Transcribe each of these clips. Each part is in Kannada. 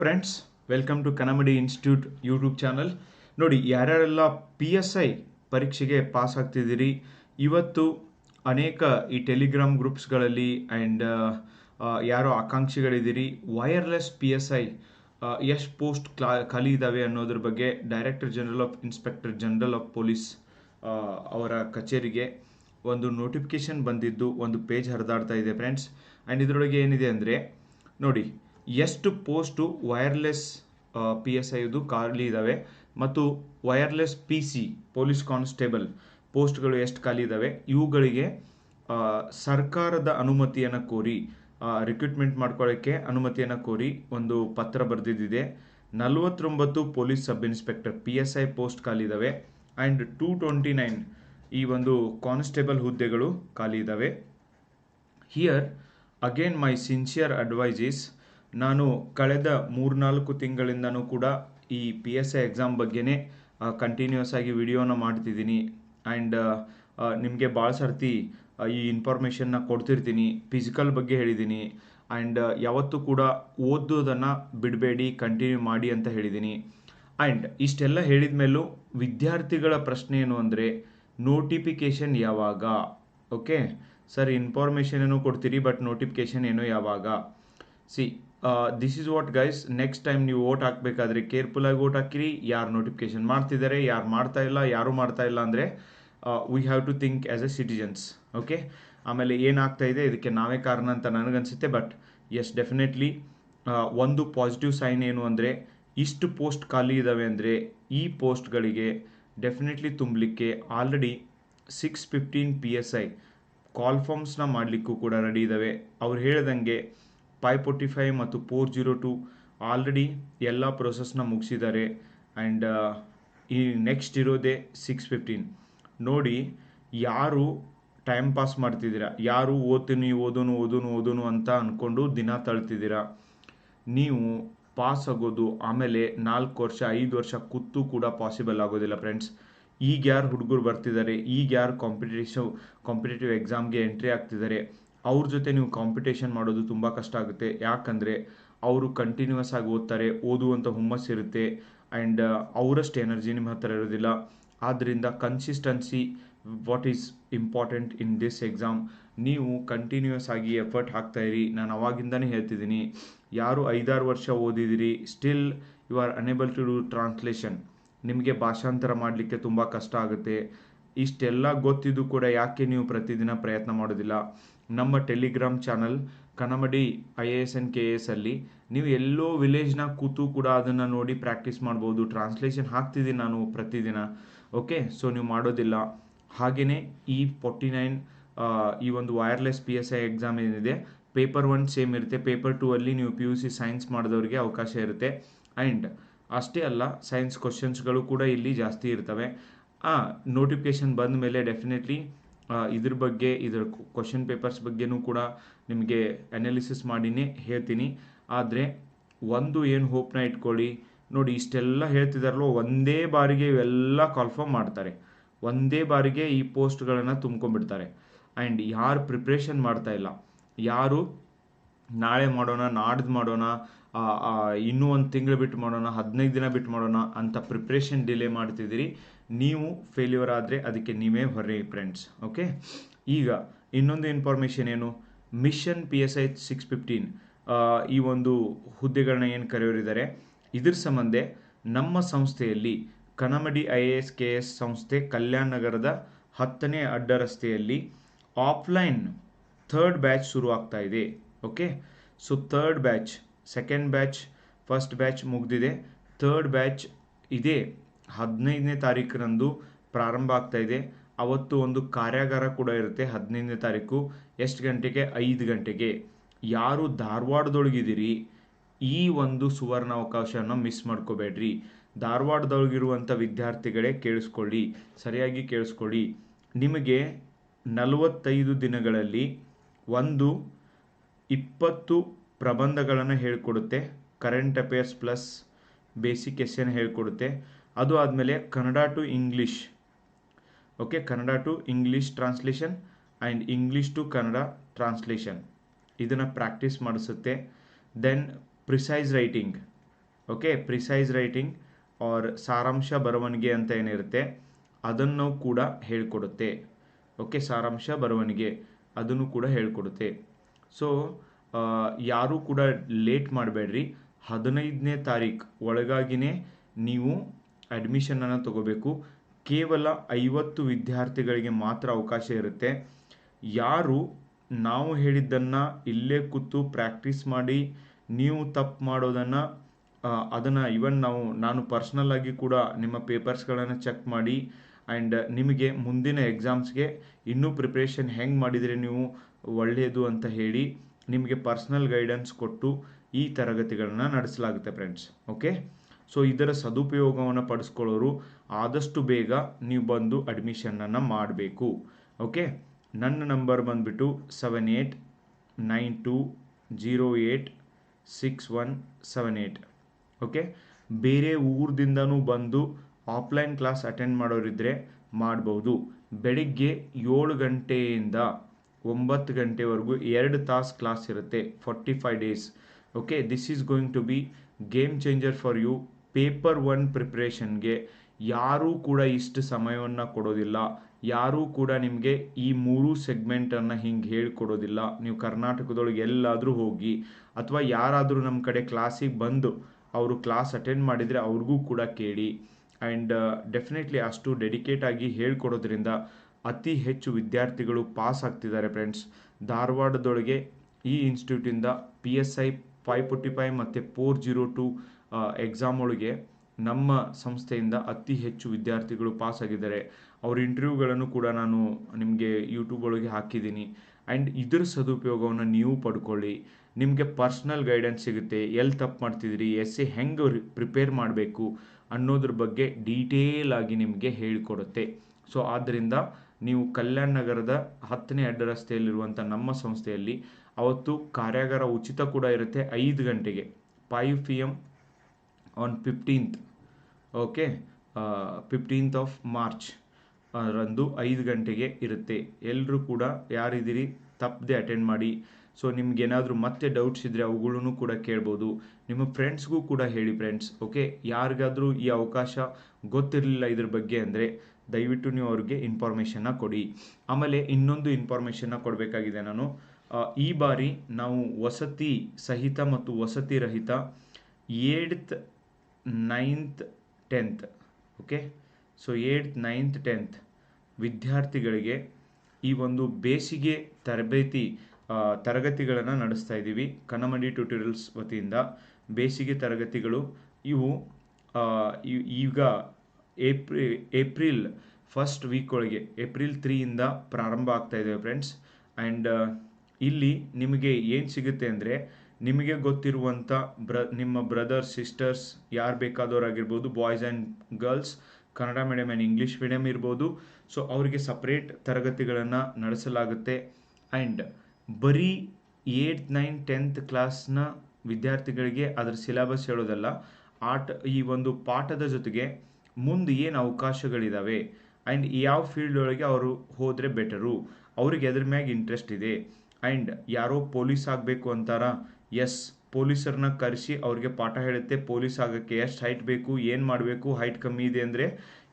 Friends welcome to Kanamadi institute YouTube channel ನೋಡಿ, ಯಾರ್ಯಾರೆಲ್ಲ ಪಿ ಎಸ್ ಐ ಪರೀಕ್ಷೆಗೆ ಪಾಸ್ ಆಗ್ತಿದ್ದೀರಿ, ಇವತ್ತು ಅನೇಕ ಈ ಟೆಲಿಗ್ರಾಮ್ ಗ್ರೂಪ್ಸ್ಗಳಲ್ಲಿ ಆ್ಯಂಡ್ ಯಾರೋ ಆಕಾಂಕ್ಷಿಗಳಿದ್ದೀರಿ ವೈರ್ಲೆಸ್ ಪಿ ಎಸ್ ಐ ಎಷ್ಟು ಪೋಸ್ಟ್ ಕ್ಲಾ ಖಾಲಿ ಇದ್ದಾವೆ ಅನ್ನೋದ್ರ ಬಗ್ಗೆ director general of inspector general of police ಅವರ ಕಚೇರಿಗೆ ಒಂದು ನೋಟಿಫಿಕೇಶನ್ ಬಂದಿದ್ದು, ಒಂದು ಪೇಜ್ ಹರಿದಾಡ್ತಾ ಇದೆ ಫ್ರೆಂಡ್ಸ್ ಆ್ಯಂಡ್ ಇದರೊಳಗೆ ಏನಿದೆ ಅಂದರೆ, ನೋಡಿ ಎಷ್ಟು ಪೋಸ್ಟು ವೈರ್ಲೆಸ್ ಪಿ ಎಸ್ ಐದು ಖಾಲಿ ಇದ್ದಾವೆ ಮತ್ತು wireless P C police constable ಪೋಸ್ಟ್ಗಳು ಎಷ್ಟು ಖಾಲಿ ಇದ್ದಾವೆ ಇವುಗಳಿಗೆ ಸರ್ಕಾರದ ಅನುಮತಿಯನ್ನು ಕೋರಿ ರಿಕ್ರೂಟ್ಮೆಂಟ್ ಮಾಡ್ಕೊಳ್ಳೋಕ್ಕೆ ಅನುಮತಿಯನ್ನು ಕೋರಿ ಒಂದು ಪತ್ರ ಬರೆದಿದ್ದಿದೆ. ನಲವತ್ತೊಂಬತ್ತು police sub inspector P S I post ಖಾಲಿ ಇದ್ದಾವೆ ಆ್ಯಂಡ್ ಟೂ ಟ್ವೆಂಟಿ ನೈನ್ ಈ ಒಂದು ಕಾನ್ಸ್ಟೇಬಲ್ ಹುದ್ದೆಗಳು ಖಾಲಿ ಇದ್ದಾವೆ here again my sincere advice is ನಾನು ಕಳೆದ ಮೂರ್ನಾಲ್ಕು ತಿಂಗಳಿಂದನೂ ಕೂಡ ಈ ಪಿ ಎಸ್ ಐ ಎಕ್ಸಾಮ್ ಬಗ್ಗೆನೇ ಕಂಟಿನ್ಯೂಸ್ ಆಗಿ ವಿಡಿಯೋನ ಮಾಡ್ತಿದ್ದೀನಿ. ಆ್ಯಂಡ್ ನಿಮಗೆ ಭಾಳ ಸರ್ತಿ ಈ ಇನ್ಫಾರ್ಮೇಷನ್ನ ಕೊಡ್ತಿರ್ತೀನಿ ಫಿಸಿಕಲ್ ಬಗ್ಗೆ ಹೇಳಿದ್ದೀನಿ. ಆ್ಯಂಡ್ ಯಾವತ್ತೂ ಕೂಡ ಓದೋದನ್ನು ಬಿಡಬೇಡಿ ಕಂಟಿನ್ಯೂ ಮಾಡಿ ಅಂತ ಹೇಳಿದ್ದೀನಿ. ಆ್ಯಂಡ್ ಇಷ್ಟೆಲ್ಲ ಹೇಳಿದ ಮೇಲೂ ವಿದ್ಯಾರ್ಥಿಗಳ ಪ್ರಶ್ನೆ ಏನು ಅಂದರೆ ನೋಟಿಫಿಕೇಷನ್ ಯಾವಾಗ? ಓಕೆ ಸರ್ ಇನ್ಫಾರ್ಮೇಷನ್ ಏನೋ ಕೊಡ್ತೀರಿ ಬಟ್ ನೋಟಿಫಿಕೇಷನ್ ಏನು ಯಾವಾಗ? See this is what guys next time ನೀವು ಓಟ್ ಹಾಕಬೇಕಾದ್ರೆ ಕೇರ್ಫುಲ್ಲಾಗಿ ಓಟ್ ಹಾಕಿರಿ. ಯಾರು ನೋಟಿಫಿಕೇಶನ್ ಮಾಡ್ತಿದ್ದಾರೆ, ಯಾರು ಮಾಡ್ತಾ ಇಲ್ಲ, ಯಾರು ಮಾಡ್ತಾ ಇಲ್ಲ ಅಂದರೆ we have to think as a citizens okay ಆಮೇಲೆ ಏನಾಗ್ತಾ ಇದೆ, ಇದಕ್ಕೆ ನಾವೇ ಕಾರಣ ಅಂತ ನನಗನ್ಸುತ್ತೆ ಬಟ್ ಎಸ್ ಡೆಫಿನೆಟ್ಲಿ ಒಂದು ಪಾಸಿಟಿವ್ ಸೈನ್ ಏನು ಅಂದರೆ, ಇಷ್ಟು ಪೋಸ್ಟ್ ಖಾಲಿ ಇದ್ದಾವೆ ಅಂದರೆ, ಈ ಪೋಸ್ಟ್ಗಳಿಗೆ ಡೆಫಿನೆಟ್ಲಿ ತುಂಬಲಿಕ್ಕೆ already six fifteen P S I call ಫಾರ್ಮ್ಸ್ನ ಮಾಡಲಿಕ್ಕೂ ಕೂಡ ರೆಡಿ ಇದ್ದಾವೆ ಅವ್ರು ಹೇಳ್ದಂಗೆ ಫೈವ್ ಫೋರ್ಟಿ ಫೈವ್ ಮತ್ತು ಫೋರ್ ಜೀರೋ ಟು ಆಲ್ರೆಡಿ ಎಲ್ಲ ಪ್ರೊಸೆಸ್ನ ಮುಗಿಸಿದ್ದಾರೆ. ಆ್ಯಂಡ್ ಈ ನೆಕ್ಸ್ಟ್ ಇರೋದೇ ಸಿಕ್ಸ್ ಫಿಫ್ಟೀನ್. ನೋಡಿ, ಯಾರು ಟೈಮ್ ಪಾಸ್ ಮಾಡ್ತಿದ್ದೀರಾ? ಯಾರು ಓದ್ತೀನಿ, ಓದೋನು ಓದೋನು ಓದೋನು ಅಂತ ಅಂದ್ಕೊಂಡು ದಿನ ತಳ್ತಿದ್ದೀರಾ? ನೀವು ಪಾಸ್ ಆಗೋದು ಆಮೇಲೆ ನಾಲ್ಕು ವರ್ಷ, ಐದು ವರ್ಷ ಕೂತು ಕೂಡ ಪಾಸಿಬಲ್ ಆಗೋದಿಲ್ಲ ಫ್ರೆಂಡ್ಸ್. ಈಗ ಯಾರು ಹುಡುಗರು ಬರ್ತಿದ್ದಾರೆ? ಈಗ ಯಾರು ಕಾಂಪಿಟೇಷನ್ ಕಾಂಪಿಟೇಟಿವ್ ಎಕ್ಸಾಮ್ಗೆ ಎಂಟ್ರಿ ಆಗ್ತಿದ್ದಾರೆ? ಅವ್ರ ಜೊತೆ ನೀವು ಕಾಂಪಿಟೇಷನ್ ಮಾಡೋದು ತುಂಬ ಕಷ್ಟ ಆಗುತ್ತೆ. ಯಾಕಂದರೆ ಅವರು ಕಂಟಿನ್ಯೂಸ್ ಆಗಿ ಓದ್ತಾರೆ ಓದುವಂಥ ಹುಮ್ಮಸ್ ಇರುತ್ತೆ ಆ್ಯಂಡ್ ಅವರಷ್ಟು ಎನರ್ಜಿ ನಿಮ್ಮ ಹತ್ರ ಇರೋದಿಲ್ಲ. ಆದ್ದರಿಂದ consistency what is important in this exam ನೀವು ಕಂಟಿನ್ಯೂಸ್ ಆಗಿ ಎಫರ್ಟ್ ಹಾಕ್ತಾಯಿರಿ ನಾನು ಅವಾಗಿಂದನೇ ಹೇಳ್ತಿದ್ದೀನಿ, ಯಾರು ಐದಾರು ವರ್ಷ ಓದಿದಿರಿ still you are unable to do translation ನಿಮಗೆ ಭಾಷಾಂತರ ಮಾಡಲಿಕ್ಕೆ ತುಂಬ ಕಷ್ಟ ಆಗುತ್ತೆ. ಇಷ್ಟೆಲ್ಲ ಗೊತ್ತಿದ್ದು ಕೂಡ ಯಾಕೆ ನೀವು ಪ್ರತಿದಿನ ಪ್ರಯತ್ನ ಮಾಡೋದಿಲ್ಲ? ನಮ್ಮ Telegram channel Kanamadi I A S N K S ಅಲ್ಲಿ. ನೀವು ಎಲ್ಲೋ ವಿಲೇಜ್ನ ಕೂತು ಕೂಡ ಅದನ್ನು ನೋಡಿ ಪ್ರಾಕ್ಟೀಸ್ ಮಾಡ್ಬೋದು. ಟ್ರಾನ್ಸ್ಲೇಷನ್ ಹಾಕ್ತಿದ್ದೀನಿ ನಾನು ಪ್ರತಿದಿನ. ಓಕೆ ಸೊ ನೀವು ಮಾಡೋದಿಲ್ಲ. ಹಾಗೆಯೇ ಈ ಫೋರ್ಟಿ ನೈನ್ ಈ ಒಂದು wireless P S I exam ಏನಿದೆ ಪೇಪರ್ ಒನ್ ಸೇಮ್ ಇರುತ್ತೆ. ಪೇಪರ್ ಟೂ ಅಲ್ಲಿ ನೀವು ಪಿ ಯು ಸಿ ಸೈನ್ಸ್ ಮಾಡಿದವರಿಗೆ ಅವಕಾಶ ಇರುತ್ತೆ. ಆ್ಯಂಡ್ ಅಷ್ಟೇ ಅಲ್ಲ ಸೈನ್ಸ್ ಕ್ವಶನ್ಸ್ಗಳು ಕೂಡ ಇಲ್ಲಿ ಜಾಸ್ತಿ ಇರ್ತವೆ. ಆ ನೋಟಿಫಿಕೇಶನ್ ಬಂದ ಮೇಲೆ ಡೆಫಿನೆಟ್ಲಿ ಇದ್ರ ಬಗ್ಗೆ, ಇದರ ಕ್ವಶನ್ ಪೇಪರ್ಸ್ ಬಗ್ಗೆನೂ ಕೂಡ ನಿಮಗೆ ಅನಾಲಿಸಿಸ್ ಮಾಡಿನೇ ಹೇಳ್ತೀನಿ. ಆದರೆ ಒಂದು ಏನು ಹೋಪ್ನ ಇಟ್ಕೊಳ್ಳಿ. ನೋಡಿ, ಇಷ್ಟೆಲ್ಲ ಹೇಳ್ತಿದಾರಲ್ಲ ಒಂದೇ ಬಾರಿಗೆ ಇವೆಲ್ಲ ಕನ್ಫರ್ಮ್ ಮಾಡ್ತಾರೆ. ಒಂದೇ ಬಾರಿಗೆ ಈ ಪೋಸ್ಟ್ಗಳನ್ನು ತುಂಬ್ಕೊಂಡ್ಬಿಡ್ತಾರೆ. ಆ್ಯಂಡ್ ಯಾರು ಪ್ರಿಪ್ರೇಷನ್ ಮಾಡ್ತಾ ಇಲ್ಲ, ಯಾರು ನಾಳೆ ಮಾಡೋಣ, ನಾಡ್ದು ಮಾಡೋಣ ಇನ್ನೂ ಒಂದು ತಿಂಗಳು ಬಿಟ್ಟು ಮಾಡೋಣ, ಹದಿನೈದು ದಿನ ಬಿಟ್ಟು ಮಾಡೋಣ ಅಂತ ಪ್ರಿಪ್ರೇಷನ್ ಡಿಲೇ ಮಾಡ್ತಿದ್ದೀರಿ. ನೀವು ಫೇಲ್ಯೂರ್ ಆದರೆ ಅದಕ್ಕೆ ನೀವೇ ಹೊರೆ ಫ್ರೆಂಡ್ಸ್ ಓಕೆ ಈಗ ಇನ್ನೊಂದು ಇನ್ಫಾರ್ಮೇಷನ್ ಏನು? Mission P S I six fifteen ಈ ಒಂದು ಹುದ್ದೆಗಳನ್ನ ಏನು ಕರೆಯೋರಿದ್ದಾರೆ? ಇದ್ರ ಸಂಬಂಧ ನಮ್ಮ ಸಂಸ್ಥೆಯಲ್ಲಿ Kanamadi I A S K S ಸಂಸ್ಥೆ ಕಲ್ಯಾಣ ನಗರದ ಹತ್ತನೇ ಅಡ್ಡ ರಸ್ತೆಯಲ್ಲಿ ಆಫ್ಲೈನ್ ಥರ್ಡ್ ಬ್ಯಾಚ್ ಶುರು ಆಗ್ತಾ ಇದೆ okay so third batch second batch first batch ಮುಗಿದಿದೆ. ಥರ್ಡ್ ಬ್ಯಾಚ್ ಇದೇ. ಹದಿನೈದನೇ ತಾರೀಕರಂದು ಪ್ರಾರಂಭ ಆಗ್ತಾ ಇದೆ. ಅವತ್ತು ಒಂದು ಕಾರ್ಯಾಗಾರ ಕೂಡ ಇರುತ್ತೆ ಹದಿನೈದನೇ ತಾರೀಕು, ಎಷ್ಟು ಗಂಟೆಗೆ? ಐದು ಗಂಟೆಗೆ. ಯಾರು ಧಾರವಾಡದೊಳಗಿದ್ದೀರಿ, ಈ ಒಂದು ಸುವರ್ಣ ಅವಕಾಶವನ್ನು ಮಿಸ್ ಮಾಡ್ಕೋಬೇಡ್ರಿ. ಧಾರವಾಡದೊಳಗಿರುವಂಥ ವಿದ್ಯಾರ್ಥಿಗಳೇ ಕೇಳಿಸ್ಕೊಳ್ಳಿ, ಸರಿಯಾಗಿ ಕೇಳಿಸ್ಕೊಳ್ಳಿ. ನಿಮಗೆ ನಲವತ್ತೈದು ದಿನಗಳಲ್ಲಿ ಒಂದು ಇಪ್ಪತ್ತು ಪ್ರಬಂಧಗಳನ್ನು ಹೇಳ್ಕೊಡುತ್ತೆ. ಕರೆಂಟ್ ಅಫೇರ್ಸ್ ಪ್ಲಸ್ ಬೇಸಿಕ್ ಎಸ್ಸೆನ ಹೇಳ್ಕೊಡುತ್ತೆ. ಅದು ಆದಮೇಲೆ Kannada to English. Okay Kannada to English translation and English to Kannada translation. ಇದನ್ನು practice ಮಾಡಿಸುತ್ತೆ. Then precise writing. Okay precise writing or ಸಾರಾಂಶ ಬರವಣಿಗೆ ಅಂತ ಏನಿರುತ್ತೆ, ಅದನ್ನು ಕೂಡ ಹೇಳ್ಕೊಡುತ್ತೆ. ಓಕೆ ಸಾರಾಂಶ ಬರವಣಿಗೆ, ಅದನ್ನು ಕೂಡ ಹೇಳ್ಕೊಡುತ್ತೆ. ಸೊ ಯಾರೂ ಕೂಡ ಲೇಟ್ ಮಾಡಬೇಡ್ರಿ. ಹದಿನೈದನೇ ತಾರೀಕು ಒಳಗಾಗಿನೇ ನೀವು ಅಡ್ಮಿಷನನ್ನು ತಗೋಬೇಕು. ಕೇವಲ ಐವತ್ತು ವಿದ್ಯಾರ್ಥಿಗಳಿಗೆ ಮಾತ್ರ ಅವಕಾಶ ಇರುತ್ತೆ. ಯಾರು ನಾವು ಹೇಳಿದ್ದನ್ನು ಇಲ್ಲೇ ಕೂತು ಪ್ರಾಕ್ಟೀಸ್ ಮಾಡಿ, ನೀವು ತಪ್ಪು ಮಾಡೋದನ್ನು ಅದನ್ನು ಇವನ್ ನಾವು, ನಾನು ಪರ್ಸ್ನಲ್ಲಾಗಿ ಕೂಡ ನಿಮ್ಮ ಪೇಪರ್ಸ್ಗಳನ್ನು ಚೆಕ್ ಮಾಡಿ ಆ್ಯಂಡ್ ನಿಮಗೆ ಮುಂದಿನ ಎಕ್ಸಾಮ್ಸ್ಗೆ ಇನ್ನೂ ಪ್ರಿಪ್ರೇಷನ್ ಹೆಂಗೆ ಮಾಡಿದರೆ ನೀವು ಒಳ್ಳೆಯದು ಅಂತ ಹೇಳಿ ನಿಮಗೆ ಪರ್ಸ್ನಲ್ ಗೈಡೆನ್ಸ್ ಕೊಟ್ಟು ಈ ತರಗತಿಗಳನ್ನು ನಡೆಸಲಾಗುತ್ತೆ, ಫ್ರೆಂಡ್ಸ್. ಓಕೆ? ಸೊ ಇದರ ಸದುಪಯೋಗವನ್ನು ಪಡಿಸ್ಕೊಳ್ಳೋರು ಆದಷ್ಟು ಬೇಗ ನೀವು ಬಂದು ಅಡ್ಮಿಷನನ್ನು ಮಾಡಬೇಕು. ಓಕೆ? ನನ್ನ ನಂಬರ್ ಬಂದುಬಿಟ್ಟು seven eight nine two zero eight six one seven eight okay? ಬೇರೆ ಊರ್ದಿಂದನೂ ಬಂದು ಆಫ್ಲೈನ್ ಕ್ಲಾಸ್ ಅಟೆಂಡ್ ಮಾಡೋರಿದ್ದರೆ ಮಾಡ್ಬೋದು. ಬೆಳಿಗ್ಗೆ ಏಳು ಗಂಟೆಯಿಂದ ಒಂಬತ್ತು ಗಂಟೆವರೆಗೂ ಎರಡು ತಾಸು ಕ್ಲಾಸ್ ಇರುತ್ತೆ, forty five days. Okay? This is going to be game changer for you paper one ಪ್ರಿಪ್ರೇಷನ್ಗೆ ಯಾರೂ ಕೂಡ ಇಷ್ಟು ಸಮಯವನ್ನು ಕೊಡೋದಿಲ್ಲ. ಯಾರೂ ಕೂಡ ನಿಮಗೆ ಈ ಮೂರು ಸೆಗ್ಮೆಂಟನ್ನು ಹಿಂಗೆ ಹೇಳ್ಕೊಡೋದಿಲ್ಲ. ನೀವು ಕರ್ನಾಟಕದೊಳಗೆ ಎಲ್ಲಾದರೂ ಹೋಗಿ ಅಥವಾ ಯಾರಾದರೂ ನಮ್ಮ ಕಡೆ ಕ್ಲಾಸಿಗೆ ಬಂದು ಅವರು ಕ್ಲಾಸ್ ಅಟೆಂಡ್ ಮಾಡಿದರೆ ಅವ್ರಿಗೂ ಕೂಡ ಕೇಳಿ. ಆ್ಯಂಡ್ ಡೆಫಿನೆಟ್ಲಿ ಅಷ್ಟು ಡೆಡಿಕೇಟ್ ಆಗಿ ಹೇಳ್ಕೊಡೋದ್ರಿಂದ ಅತಿ ಹೆಚ್ಚು ವಿದ್ಯಾರ್ಥಿಗಳು ಪಾಸ್ ಆಗ್ತಿದ್ದಾರೆ ಫ್ರೆಂಡ್ಸ್. ಧಾರವಾಡದೊಳಗೆ ಈ ಇನ್ಸ್ಟಿಟ್ಯೂಟಿಂದ P S I five forty five ಮತ್ತು ಫೋರ್ ಜೀರೋ ಟು ಎಕ್ಸಾಮ್ ಒಳಗೆ ನಮ್ಮ ಸಂಸ್ಥೆಯಿಂದ ಅತಿ ಹೆಚ್ಚು ವಿದ್ಯಾರ್ಥಿಗಳು ಪಾಸ್ ಆಗಿದ್ದಾರೆ. ಅವ್ರ ಇಂಟರ್ವ್ಯೂಗಳನ್ನು ಕೂಡ ನಾನು ನಿಮಗೆ ಯೂಟ್ಯೂಬ್ ಒಳಗೆ ಹಾಕಿದ್ದೀನಿ. ಆ್ಯಂಡ್ ಇದರ ಸದುಪಯೋಗವನ್ನು ನೀವು ಪಡ್ಕೊಳ್ಳಿ. ನಿಮಗೆ ಪರ್ಸ್ನಲ್ ಗೈಡೆನ್ಸ್ ಸಿಗುತ್ತೆ. ಎಲ್ಲಿ ತಪ್ಪು ಮಾಡ್ತಿದ್ದೀರಿ ಎಸ್ ಎ ಹೆಂಗೆ ಪ್ರಿಪೇರ್ ಮಾಡಬೇಕು ಅನ್ನೋದ್ರ ಬಗ್ಗೆ ಡೀಟೇಲ್ ಆಗಿ ನಿಮಗೆ ಹೇಳಿಕೊಡುತ್ತೆ. ಸೊ ಆದ್ದರಿಂದ ನೀವು ಕಲ್ಯಾಣ ನಗರದ ಹತ್ತನೇ ಅಡ್ಡ ರಸ್ತೆಯಲ್ಲಿರುವಂಥ ನಮ್ಮ ಸಂಸ್ಥೆಯಲ್ಲಿ ಅವತ್ತು ಕಾರ್ಯಾಗಾರ ಉಚಿತ ಕೂಡ ಇರುತ್ತೆ ಐದು ಗಂಟೆಗೆ. Five P M on fifteenth okay fifteenth of March ರಂದು ಐದು ಗಂಟೆಗೆ ಇರುತ್ತೆ. ಎಲ್ಲರೂ ಕೂಡ ಯಾರಿದ್ದೀರಿ, ತಪ್ಪದೆ ಅಟೆಂಡ್ ಮಾಡಿ. ಸೊ ನಿಮ್ಗೇನಾದರೂ ಮತ್ತೆ ಡೌಟ್ಸ್ ಇದ್ದರೆ ಅವುಗಳನ್ನು ಕೂಡ ಕೇಳ್ಬೋದು. ನಿಮ್ಮ ಫ್ರೆಂಡ್ಸ್ಗೂ ಕೂಡ ಹೇಳಿ ಫ್ರೆಂಡ್ಸ್ ಓಕೆ ಯಾರಿಗಾದರೂ ಈ ಅವಕಾಶ ಗೊತ್ತಿರಲಿಲ್ಲ ಇದ್ರ ಬಗ್ಗೆ ಅಂದರೆ ದಯವಿಟ್ಟು ನೀವು ಅವ್ರಿಗೆ ಇನ್ಫಾರ್ಮೇಷನ್ನ ಕೊಡಿ. ಆಮೇಲೆ ಇನ್ನೊಂದು ಇನ್ಫಾರ್ಮೇಷನ್ನ ಕೊಡಬೇಕಾಗಿದೆ ನಾನು. ಈ ಬಾರಿ ನಾವು ವಸತಿ ಸಹಿತ ಮತ್ತು ವಸತಿ ರಹಿತ eighth ninth tenth okay so eight ninth tenth ವಿದ್ಯಾರ್ಥಿಗಳಿಗೆ ಈ ಒಂದು ಬೇಸಿಗೆ ತರಬೇತಿ ತರಗತಿಗಳನ್ನು ನಡೆಸ್ತಾ ಇದ್ದೀವಿ. ಕನ್ನಮಡಿ ಟ್ಯೂಟೋರಿಯಲ್ಸ್ ವತಿಯಿಂದ ಬೇಸಿಗೆ ತರಗತಿಗಳು ಇವು ಈಗ ಏಪ್ರಿ, ಏಪ್ರಿಲ್ ಫಸ್ಟ್ ವೀಕ್ ಒಳಗೆ, ಏಪ್ರಿಲ್ ತ್ರೀಯಿಂದ ಪ್ರಾರಂಭ ಆಗ್ತಾ ಇದ್ದಾವೆ ಫ್ರೆಂಡ್ಸ್ ಆ್ಯಂಡ್ ಇಲ್ಲಿ ನಿಮಗೆ ಏನು ಸಿಗುತ್ತೆ ಅಂದರೆ ನಿಮಗೆ ಗೊತ್ತಿರುವಂಥ ಬ್ರ, ನಿಮ್ಮ ಬ್ರದರ್ಸ್ ಸಿಸ್ಟರ್ಸ್ ಯಾರು ಬೇಕಾದವರಾಗಿರ್ಬೋದು boys and girls Kannada medium and English medium ಇರ್ಬೋದು. ಸೊ ಅವರಿಗೆ ಸಪ್ರೇಟ್ ತರಗತಿಗಳನ್ನು ನಡೆಸಲಾಗುತ್ತೆ. ಆ್ಯಂಡ್ ಬರೀ ಏಯ್ಟ್ ನೈನ್ ಟೆಂತ್ ಕ್ಲಾಸ್ನ ವಿದ್ಯಾರ್ಥಿಗಳಿಗೆ ಅದರ ಸಿಲೆಬಸ್ ಹೇಳೋದಲ್ಲ, ಆಟ, ಈ ಒಂದು ಪಾಠದ ಜೊತೆಗೆ ಮುಂದೆ ಏನು ಅವಕಾಶಗಳಿದ್ದಾವೆ ಆ್ಯಂಡ್ ಯಾವ ಫೀಲ್ಡ್ ಒಳಗೆ ಅವರು ಹೋದರೆ ಬೆಟರು ಅವ್ರಿಗೆ ಅದ್ರ ಮ್ಯಾಗ ಇಂಟ್ರೆಸ್ಟ್ ಇದೆ. ಆ್ಯಂಡ್ ಯಾರೋ ಪೊಲೀಸ್ ಆಗಬೇಕು ಅಂತಾರ ಎಸ್, ಪೊಲೀಸರನ್ನ ಕರೆಸಿ ಅವ್ರಿಗೆ ಪಾಠ ಹೇಳುತ್ತೆ. ಪೊಲೀಸ್ ಆಗೋಕ್ಕೆ ಎಷ್ಟು ಹೈಟ್ ಬೇಕು, ಏನು ಮಾಡಬೇಕು ಹೈಟ್ ಕಮ್ಮಿ ಇದೆ ಅಂದರೆ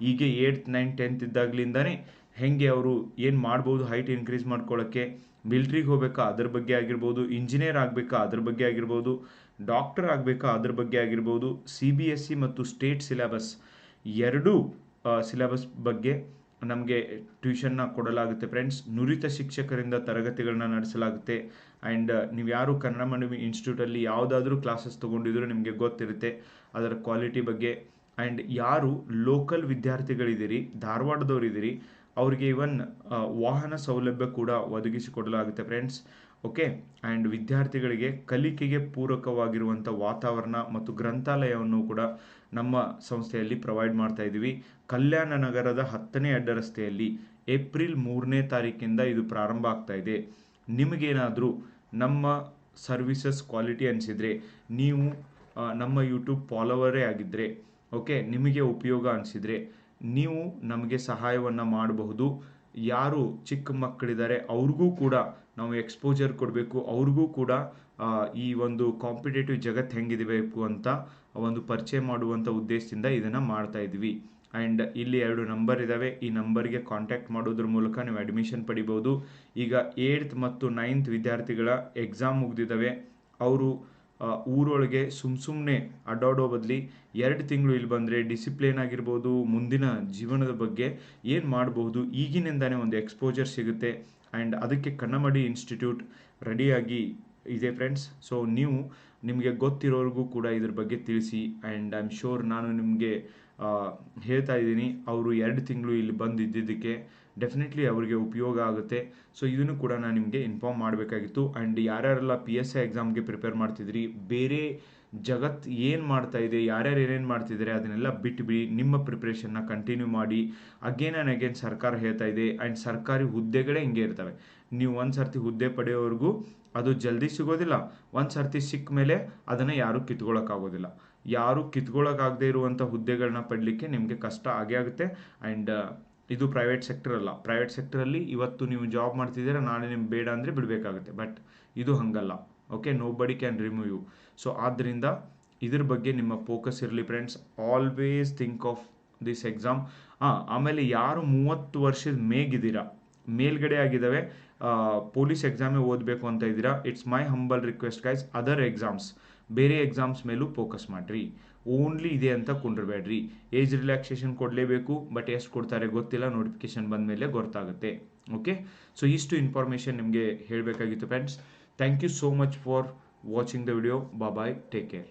ಈಗ ಏಯ್ಟ್ ನೈನ್ ಟೆಂತ್ ಇದ್ದಾಗಲಿಂದನೇ ಹೇಗೆ ಅವರು ಏನು ಮಾಡ್ಬೋದು ಹೈಟ್ ಇನ್ಕ್ರೀಸ್ ಮಾಡ್ಕೊಳ್ಳೋಕ್ಕೆ ಮಿಲ್ಟ್ರಿಗೆ ಹೋಗ್ಬೇಕಾ? ಅದ್ರ ಬಗ್ಗೆ ಆಗಿರ್ಬೋದು. ಇಂಜಿನಿಯರ್ ಆಗಬೇಕಾ? ಅದ್ರ ಬಗ್ಗೆ ಆಗಿರ್ಬೋದು. ಡಾಕ್ಟರ್ ಆಗಬೇಕಾ? ಅದ್ರ ಬಗ್ಗೆ ಆಗಿರ್ಬೋದು. ಸಿ ಬಿ ಎಸ್ ಸಿ ಮತ್ತು ಸ್ಟೇಟ್ ಸಿಲೆಬಸ್ ಎರಡೂ ಸಿಲೆಬಸ್ ಬಗ್ಗೆ ನಮಗೆ ಟ್ಯೂಷನ್ನ ಕೊಡಲಾಗುತ್ತೆ. ಫ್ರೆಂಡ್ಸ್ ನುರಿತ ಶಿಕ್ಷಕರಿಂದ ತರಗತಿಗಳನ್ನ ನಡೆಸಲಾಗುತ್ತೆ. ಆ್ಯಂಡ್ ನೀವು ಯಾರು ಕನ್ನಡ ಮಂಡವಿ ಇನ್ಸ್ಟಿಟ್ಯೂಟಲ್ಲಿ ಯಾವುದಾದ್ರೂ ಕ್ಲಾಸಸ್ ತೊಗೊಂಡಿದ್ರು ನಿಮಗೆ ಗೊತ್ತಿರುತ್ತೆ ಅದರ ಕ್ವಾಲಿಟಿ ಬಗ್ಗೆ. ಆ್ಯಂಡ್ ಯಾರು ಲೋಕಲ್ ವಿದ್ಯಾರ್ಥಿಗಳಿದ್ದೀರಿ, ಧಾರವಾಡದವರಿದ್ದೀರಿ, ಅವರಿಗೆ ಇವನ್ ವಾಹನ ಸೌಲಭ್ಯ ಕೂಡ ಒದಗಿಸಿಕೊಡಲಾಗುತ್ತೆ ಫ್ರೆಂಡ್ಸ್ ಓಕೆ ಆ್ಯಂಡ್ ವಿದ್ಯಾರ್ಥಿಗಳಿಗೆ ಕಲಿಕೆಗೆ ಪೂರಕವಾಗಿರುವಂಥ ವಾತಾವರಣ ಮತ್ತು ಗ್ರಂಥಾಲಯವನ್ನು ಕೂಡ ನಮ್ಮ ಸಂಸ್ಥೆಯಲ್ಲಿ ಪ್ರೊವೈಡ್ ಮಾಡ್ತಾ ಇದ್ದೀವಿ. ಕಲ್ಯಾಣ ನಗರದ ಹತ್ತನೇ ಅಡ್ಡರಸ್ತೆಯಲ್ಲಿ ಏಪ್ರಿಲ್ ಮೂರನೇ ತಾರೀಕಿಂದ ಇದು ಪ್ರಾರಂಭ ಆಗ್ತಾ ಇದೆ. ನಿಮಗೇನಾದರೂ ನಮ್ಮ ಸರ್ವಿಸಸ್ ಕ್ವಾಲಿಟಿ ಅನಿಸಿದರೆ ನೀವು ನಮ್ಮ ಯೂಟ್ಯೂಬ್ ಫಾಲೋವರೇ ಆಗಿದ್ದರೆ ಓಕೆ ನಿಮಗೆ ಉಪಯೋಗ ಅನಿಸಿದರೆ ನೀವು ನಮಗೆ ಸಹಾಯವನ್ನು ಮಾಡಬಹುದು. ಯಾರು ಚಿಕ್ಕ ಮಕ್ಕಳಿದ್ದಾರೆ ಅವ್ರಿಗೂ ಕೂಡ ನಾವು ಎಕ್ಸ್ಪೋಜರ್ ಕೊಡಬೇಕು, ಅವ್ರಿಗೂ ಕೂಡ ಈ ಒಂದು ಕಾಂಪಿಟೇಟಿವ್ ಜಗತ್ತು ಹೆಂಗಿದಬೇಕು ಅಂತ ಒಂದು ಪರಿಚಯ ಮಾಡುವಂಥ ಉದ್ದೇಶದಿಂದ ಇದನ್ನು ಮಾಡ್ತಾ ಇದ್ವಿ. ಆ್ಯಂಡ್ ಇಲ್ಲಿ ಎರಡು ನಂಬರ್ ಇದ್ದಾವೆ ಈ ನಂಬರ್ಗೆ ಕಾಂಟ್ಯಾಕ್ಟ್ ಮಾಡೋದ್ರ ಮೂಲಕ ನೀವು ಅಡ್ಮಿಷನ್ ಪಡಿಬೋದು. ಈಗ ಏಯ್ತ್ ಮತ್ತು ನೈನ್ತ್ ವಿದ್ಯಾರ್ಥಿಗಳ ಎಕ್ಸಾಮ್ ಮುಗ್ದಿದ್ದಾವೆ ಅವರು ಊರೊಳಗೆ ಸುಮ್ಮ ಸುಮ್ಮನೆ ಅಡ್ಡಾಡೋ ಬದಲಿ ಎರಡು ತಿಂಗಳು ಇಲ್ಲಿ ಬಂದರೆ ಡಿಸಿಪ್ಲಿನ್ ಆಗಿರ್ಬೋದು, ಮುಂದಿನ ಜೀವನದ ಬಗ್ಗೆ ಏನು ಮಾಡಬಹುದು, ಈಗಿನಿಂದಾನೇ ಒಂದು ಎಕ್ಸ್ಪೋಜರ್ ಸಿಗುತ್ತೆ. ಆ್ಯಂಡ್ ಅದಕ್ಕೆ ಕನ್ನಮಡಿ ಇನ್ಸ್ಟಿಟ್ಯೂಟ್ ರೆಡಿಯಾಗಿ ಇದೆ ಫ್ರೆಂಡ್ಸ್ ಸೊ ನೀವು ನಿಮಗೆ ಗೊತ್ತಿರೋರಿಗೂ ಕೂಡ ಇದ್ರ ಬಗ್ಗೆ ತಿಳಿಸಿ. ಆ್ಯಂಡ್ ಐ ಆಮ್ ಶೋರ್ ನಾನು ನಿಮಗೆ ಹೇಳ್ತಾ ಇದ್ದೀನಿ. ಅವರು ಎರಡು ತಿಂಗಳು ಇಲ್ಲಿ ಬಂದು ಇದ್ದಿದ್ದಕ್ಕೆ ಡೆಫಿನೆಟ್ಲಿ ಅವರಿಗೆ ಉಪಯೋಗ ಆಗುತ್ತೆ. ಸೊ ಇದನ್ನು ಕೂಡ ನಾನು ನಿಮಗೆ ಇನ್ಫಾರ್ಮ್ ಮಾಡಬೇಕಾಗಿತ್ತು. ಆ್ಯಂಡ್ ಯಾರ್ಯಾರೆಲ್ಲ ಪಿ ಎಸ್ ಐ ಎಕ್ಸಾಮ್ಗೆ ಪ್ರಿಪೇರ್ ಮಾಡ್ತಿದ್ರಿ, ಬೇರೆ ಜಗತ್ತು ಏನು ಮಾಡ್ತಾ ಇದೆ, ಯಾರ್ಯಾರು ಏನೇನು ಮಾಡ್ತಿದ್ದಾರೆ ಅದನ್ನೆಲ್ಲ ಬಿಟ್ಟುಬಿಡಿ ನಿಮ್ಮ ಪ್ರಿಪ್ರೇಷನ್ನ ಕಂಟಿನ್ಯೂ ಮಾಡಿ. ಅಗೇನ್ ಆ್ಯಂಡ್ ಅಗೇನ್ ಸರ್ಕಾರ ಹೇಳ್ತಾ ಇದೆ ಆ್ಯಂಡ್ ಸರ್ಕಾರಿ ಹುದ್ದೆಗಳೇ ಹಿಂಗೆ ಇರ್ತವೆ. ನೀವು ಒಂದು ಸರ್ತಿ ಹುದ್ದೆ ಪಡೆಯೋವರೆಗೂ ಅದು ಜಲ್ದಿ ಸಿಗೋದಿಲ್ಲ. ಒಂದು ಸರ್ತಿ ಸಿಕ್ಕ ಮೇಲೆ ಅದನ್ನು ಯಾರೂ ಕಿತ್ಕೊಳ್ಳೋಕ್ಕಾಗೋದಿಲ್ಲ ಯಾರು ಕಿತ್ಕೊಳ್ಳೋಕ್ಕಾಗದೇ ಇರುವಂಥ ಹುದ್ದೆಗಳನ್ನ ಪಡಲಿಕ್ಕೆ ನಿಮಗೆ ಕಷ್ಟ ಆಗೇ ಆಗುತ್ತೆ. ಆ್ಯಂಡ್ ಇದು ಪ್ರೈವೇಟ್ ಸೆಕ್ಟರ್ ಅಲ್ಲ. ಪ್ರೈವೇಟ್ ಸೆಕ್ಟರಲ್ಲಿ ಇವತ್ತು ನೀವು ಜಾಬ್ ಮಾಡ್ತಿದ್ದೀರಾ, ನಾಳೆ ನಿಮ್ಗೆ ಬೇಡ ಅಂದರೆ ಬಿಡಬೇಕಾಗುತ್ತೆ. ಬಟ್ ಇದು ಹಂಗಲ್ಲ. Okay nobody can remove you so ಆದ್ದರಿಂದ ಇದ್ರ ಬಗ್ಗೆ ನಿಮ್ಮ ಫೋಕಸ್ ಇರಲಿ friends always think of this exam ಹಾಂ, ಆಮೇಲೆ ಯಾರು ಮೂವತ್ತು ವರ್ಷದ ಮೇಗಿದ್ದೀರಾ? ಮೇಲ್ಗಡೆ ಆಗಿದ್ದಾವೆ. ಪೊಲೀಸ್ ಎಕ್ಸಾಮೇ ಓದಬೇಕು ಅಂತ ಇದ್ದೀರಾ? It's my humble request guys other exams ಬೇರೆ ಎಕ್ಸಾಮ್ಸ್ ಮೇಲೂ ಫೋಕಸ್ ಮಾಡಿರಿ. ಓನ್ಲಿ ಇದೆ ಅಂತ ಕುಂಡ್ರಬೇಡ್ರಿ. ಏಜ್ ರಿಲ್ಯಾಕ್ಸೇಷನ್ ಕೊಡಲೇಬೇಕು ಬಟ್ ಎಷ್ಟು ಕೊಡ್ತಾರೆ. ಗೊತ್ತಿಲ್ಲ ನೋಟಿಫಿಕೇಶನ್ ಬಂದ ಮೇಲೆ ಗೊತ್ತಾಗುತ್ತೆ. ಓಕೆ ಸೊ ಇಷ್ಟು ಇನ್ಫಾರ್ಮೇಷನ್ ನಿಮಗೆ ಹೇಳಬೇಕಾಗಿತ್ತು friends Thank you so much for watching the video. Bye bye. Take care.